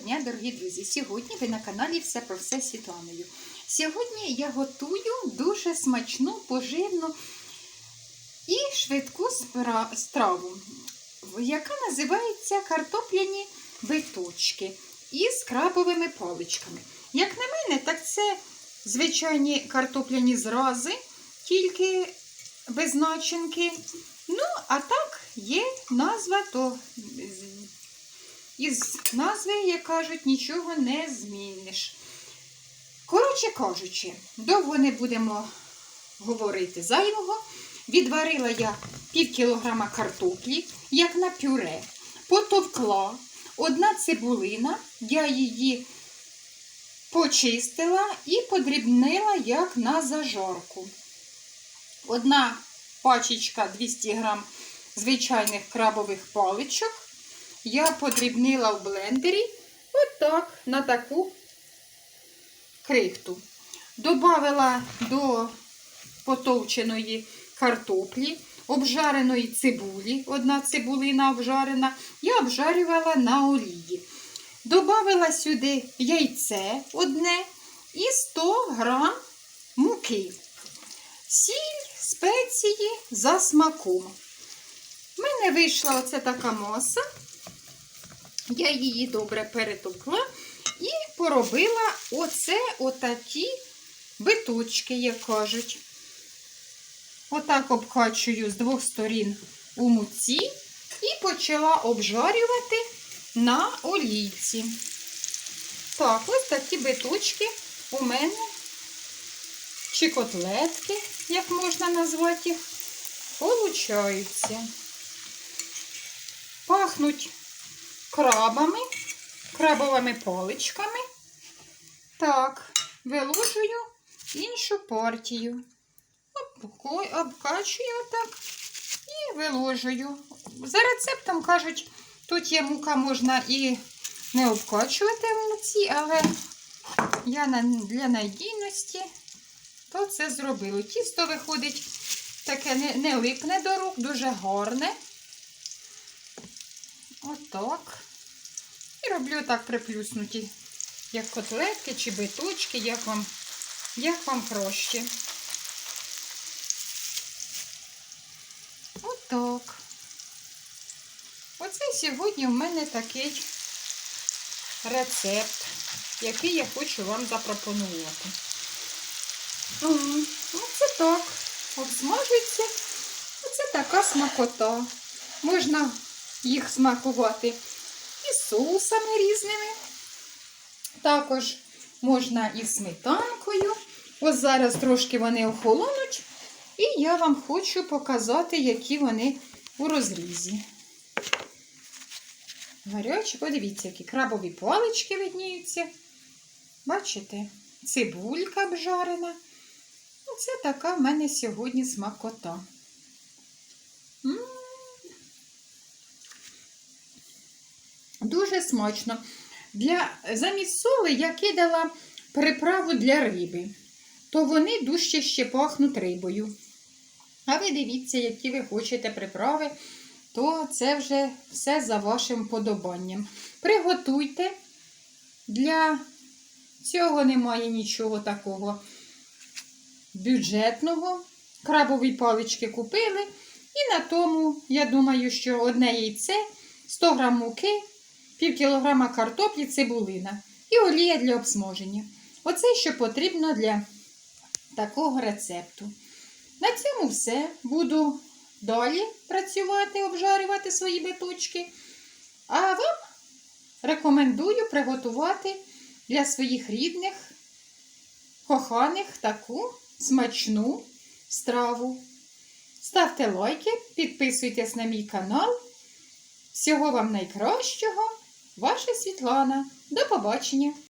дня, дорогі друзі! Сьогодні ви на каналі Все про все з Світланою. Сьогодні я готую дуже смачну, поживну і швидку страву, яка називається картопляні биточки із крабовими паличками. Як на мене, так це звичайні картопляні зрази, тільки без начинки. Ну, а так є назва, то із назви, як кажуть, нічого не зміниш. Коротше кажучи, довго не будемо говорити зайвого. Відварила я пів кілограма картоплі, як на пюре, потовкла одна цибулина, я її почистила і подрібнила як на зажарку. Одна пачечка 200 грам звичайних крабових паличок. Я подрібнила в блендері отак, на таку крихту. Добавила до потовченої картоплі, обжареної цибулі, одна цибулина обжарена, я обжарювала на олії. Добавила сюди яйце одне і 100 грам муки. Сіль, спеції за смаком. У мене вийшла оце така маса. Я її добре перетопла і поробила оце отакі биточки, як кажуть. Отак обкачую з двох сторін у муці і почала обжарювати на олійці. Так, ось такі биточки у мене, чи котлетки, як можна назвати їх, получаються. Пахнуть крабами, крабовими паличками. Так, виложую іншу партію. Обкачую так і виложую. За рецептом кажуть, тут є мука, можна і не обкачувати в муці, але я для надійності то це зробила. Тісто виходить таке не липне до рук, дуже гарне. Отак. І роблю так приплюснуті, як котлетки чи биточки, як вам, як вам краще. Отак. Оце сьогодні в мене такий рецепт, який я хочу вам запропонувати. Оце так. Обсмажується. Оце така смакота. Можна їх смакувати і соусами різними. Також можна і сметанкою. Ось зараз трошки вони охолонуть. І я вам хочу показати, які вони у розрізі. Гарячі, подивіться, які крабові палички видніються. Бачите? Цибулька обжарена. Оце така в мене сьогодні смакота. Дуже смачно. Для, замість соли я кидала приправу для риби, то вони дужче ще пахнуть рибою. А ви дивіться, які ви хочете приправи, то це вже все за вашим подобанням. Приготуйте. Для цього немає нічого такого бюджетного. Крабові палички купили. І на тому, я думаю, що одне яйце, 100 грам муки, пів кілограма картоплі, цибулина і олія для обсмаження. Оце, що потрібно для такого рецепту. На цьому все. Буду далі працювати, обжарювати свої биточки. А вам рекомендую приготувати для своїх рідних, коханих таку смачну страву. Ставте лайки, підписуйтесь на мій канал. Всього вам найкращого! Ваша Світлана. До побачення!